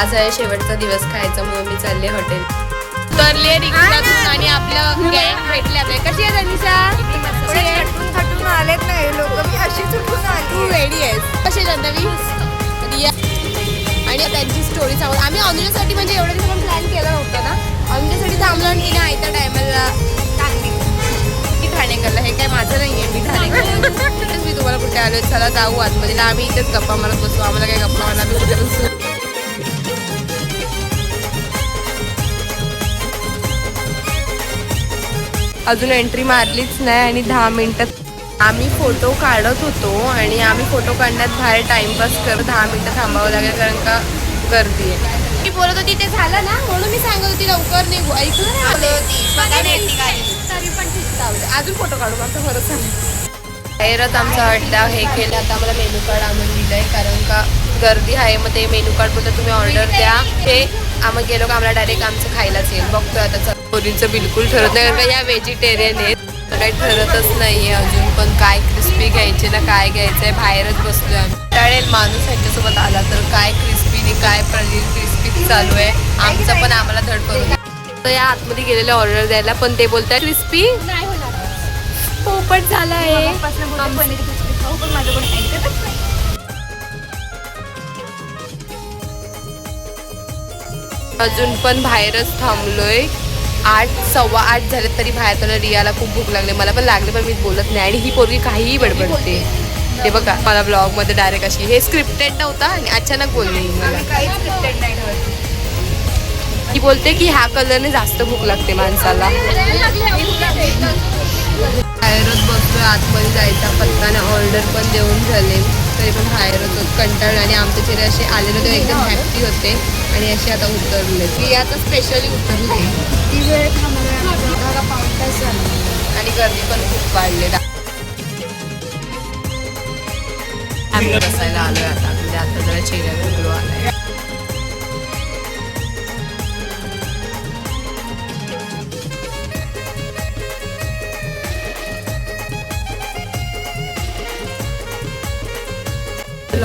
आज आहे शेवटचा दिवस खायचा म्हणून मी चालले हॉटेल. रिक्षातून आणि आपलं गँग भेटले आपल्या कशी आहे अनिशा आहे? थटून आलेत ना हे लोक. मी अशी चुकून तू आली रेडी आहेस? कशी आहे जान्हवी रिया? आणि त्यांची स्टोरी सांगू. आम्ही ऑनलाईनसाठी म्हणजे एवढ्या दिवस प्लॅन केला नव्हता ना. ऑनलाईनसाठी थांबलो आणि तिने आयत्या टायमाला मी ठाणेकरला हे काय माझं नाही आहे मी ठाणेकर मी तुम्हाला कुठे आलो चला जाऊ आतमध्ये. आम्ही इथेच गप्पा मारत बसू. आम्हाला काय गप्पा मारला अजून एंट्री मारलीच नाही आणि दहा मिनिटात आम्ही फोटो काढत होतो आणि आम्ही फोटो काढण्यात बाहेर टाइमपास कर दहा मिनिटं थांबावं लागेल कारण का गर्दी आहे. मी बोलत होती ते झालं ना? म्हणून मी सांगत होती लवकर निघू. ऐकलं. तरी पण ठीक अजून फोटो काढू माझा भरोसा नाही. बाहेरच आमचा अड्डा हे केलं. आता आम्हाला मेनू कार्ड आणून दिलंय कारण का गर्दी आहे. मग ते मेनू कार्ड बोलतं तुम्ही ऑर्डर द्या. हे आम्ही गेलो का आम्हाला डायरेक्ट आमचं खायलाच येईल. बघतोय आता. पोरींचं बिलकुल ठरत नाही कारण का या व्हेजिटेरियन आहेत. काही ठरतच नाहीये अजून पण काय क्रिस्पी घ्यायचे ना काय घ्यायचंय बाहेरच बसलोय आम्ही. टाळेल माणूस ह्याच्यासोबत आला तर काय क्रिस्पीने काय पनीर क्रिस्पी चालू आहे. आमचं पण आम्हाला धड करून तर या आतमध्ये गेलेले ऑर्डर द्यायला पण ते बोलतात क्रिस्पी पोपट झाला आहे अजून पण बाहेरच थांबलोय. आठ सव्वा आठ झाले तरी बाहेर त्याला रियाला खूप भूक लागली. मला पण लागले पण मी बोलत नाही. आणि ही पोरगी काहीही बडबडते हे बघा मला ब्लॉगमध्ये डायरेक्ट अशी हे स्क्रिप्टेड नव्हता आणि अचानक बोलली मला. ही ती बोलते की ह्या कलरने जास्त भूक लागते माणसाला. बाहेरच बसलोय आतमध्ये जायचा पत्ता ऑर्डर पण देऊन झाले. तरी पण बाहेरच होत. कंटाळ आणि आमचे चेहरे असे आलेले होते एकदम हॅपी होते आणि असे आता उतरले. की आता स्पेशली उतरले. ती आणि गर्दी पण खूप वाढले. आम्ही बसायला आलोय आता. म्हणजे आता जरा चेहऱ्यावर आलाय.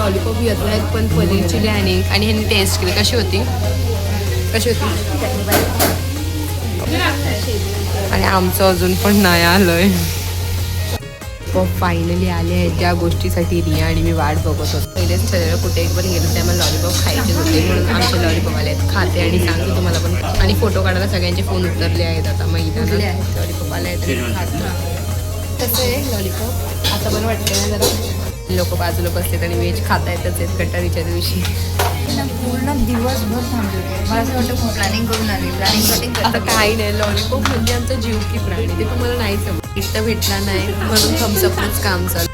लॉलीपॉप घेतला आहेत पण पनीर चिली आणि ह्यांनी टेस्ट केली. कशी होती? कशी होती? आणि आमचं अजून पण नाही आलंय. फायनली आले आहेत ज्या गोष्टीसाठी रिया आणि मी वाट बघत होतो. पहिलेच ठरलेलं कुठे पण गेलो त्या मला लॉलीपॉप खायचे होते. म्हणून आमचे लॉलीपॉप आले आहेत. खाते आणि सांगते तुम्हाला पण. आणि फोटो काढायला सगळ्यांचे फोन उतरले आहेत आता. मैदानात लॉलीपॉप आले आहेत. कसं आहे लॉलीपॉप आता बरं वाटतं ना जरा. लोक बाजूला बसलेत आणि व्हेज खाता येतच आहेत कटारीच्या दिवशी. पूर्ण दिवसभर थांबले. मला असं वाटतं प्लॅनिंग करून आली. प्लॅनिंग आता काही नाही लॉलीपॉप म्हणजे आमचा जीव की प्राणी. ते तुम्हाला नाही समज इष्ट भेटला नाही म्हणून थम्सअपच काम चालू.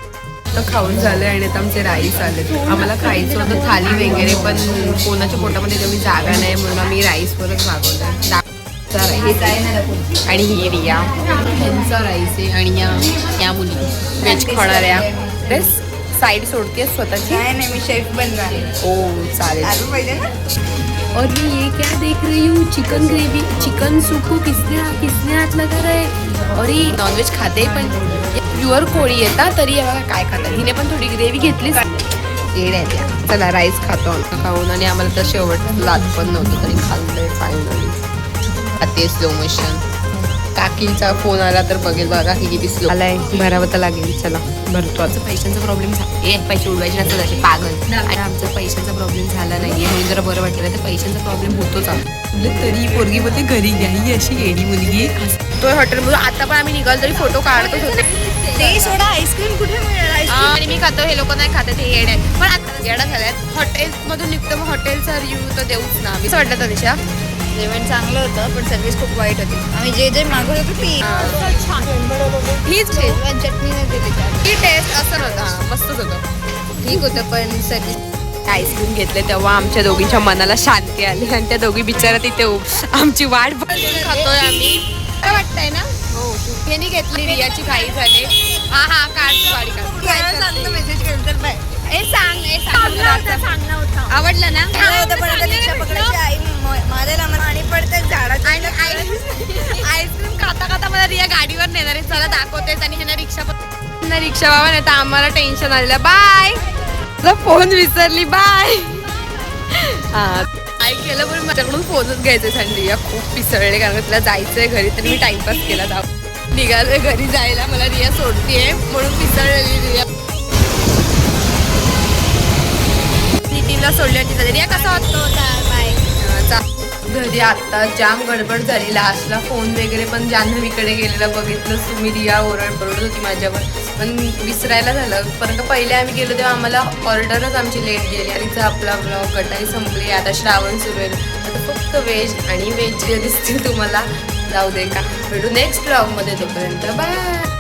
तर खाऊन झालं आणि आता आमचे राईस आले. आम्हाला खायचं होतं थाली वगैरे पण कोणाच्या पोटामध्ये तेवढी जागा नाही म्हणून आम्ही राईसवरच मागवलं. राईस. आणि ही रिया. ह्यांचा राईस आहे आणि या या मुली. व्हेज खाणाऱ्या. तेच साईड सोडते स्वतःची? नाही नाही मी शेफ बनणार ओ चालेल. आलू पाहिजे ना? और ये क्या देख रही हूँ? चिकन ग्रेवी चिकन सूप को किसने किसने हाथ लगा रहे और नॉनव्हेज खाते पण. प्युअर कोळी येतात तरी बघा काय खातात? हिने पण थोडी ग्रेव्ही त्या चला राईस खातो आम्ही. खाऊन आणि आम्हाला तर शेवट लाद पण नव्हती तरी खाल्लंय फायनली खाते स्लो मोशन काकींचा फोन आला तर बघेल बघा किती स्लो आलाय. भरावं तर लागेल चला. भरतो आता. पैशांचा प्रॉब्लेम झाला पैसे उडवायचे नसतात असे पागल. आणि आमचा पैशांचा प्रॉब्लेम झाला नाहीये. म्हणून जरा बरं वाटलं तर पैशांचा प्रॉब्लेम होतोच आपला तरी पोरगी बोलते घरी घ्या ही अशी येडी मुलगी. तो हॉटेलमधून आता पण आम्ही निघाल तरी फोटो काढतच होते. ते सोडा आईस्क्रीम कुठे मिळेल हा, आणि मी खातो हे लोक नाही खातात हे येड आहेत. पण आता येडा झाल्यात. हॉटेल मधून निघतो मग हॉटेलचा रिव्ह्यू तर देऊच ना मी वाटलं तर दिशा. जेवण चांगलं होतं पण सर्व्हिस खूप वाईट होती. आम्ही जे जे मागवत होतो ती हीच शेजवान चटणी नाही दिली. ही टेस्ट असं नव्हतं. हा, मस्तच होतं. ठीक होतं पण सर्व्हिस आईस्क्रीम घेतले तेव्हा आमच्या दोघींच्या मनाला शांती आली आणि त्या दोघी बिचारा तिथे आमची वाट बघून खातोय आम्ही. काय वाटतंय ना? हो यांनी घेतली रियाची घाई झाली. हा हा काढ तू गाडी काढ. मेसेज केलं तर बाय. सांग सांग. आवडलं ना? आई माझ्याला मला पाणी पडतं झाडाचं आणि आईस्क्रीम खाता खाता मला रिया गाडीवर नेणार आहे. चला दाखवतेस आणि ह्यांना रिक्षा पण रिक्षा बाबा नाही तर आम्हाला टेन्शन आलेलं. बाय. तुला फोन विसरली. बाय. हा. काय केलं पण माझ्याकडून फोनच घ्यायचे थंडी या खूप पिसळले. कारण तिला जायचंय घरी तर मी टाइमपास केला. जाऊ. निघालोय घरी जायला. मला रिया सोडतीये म्हणून पिसळलेली रिया. नितीनला सोडल्या तिचा रिया कसा वाटतो चा- घरी आत्ता जाम गडबड झाली. लास्टला फोन वगैरे पण जान्हवीकडे गेलेला बघितलं. तुम्ही रिया ओरड ओरडत होती माझ्यावर. पण विसरायला झालं. परंतु पहिले आम्ही गेलो तेव्हा आम्हाला ऑर्डरच आमची लेट गेली. आणि आपला ब्लॉग गटारी संपली. आता श्रावण सुरू आहे. आता फक्त व्हेज आणि व्हेज जे दिसतील तुम्हाला. जाऊ दे का. भेटू नेक्स्ट ब्लॉगमध्ये तोपर्यंत. बाय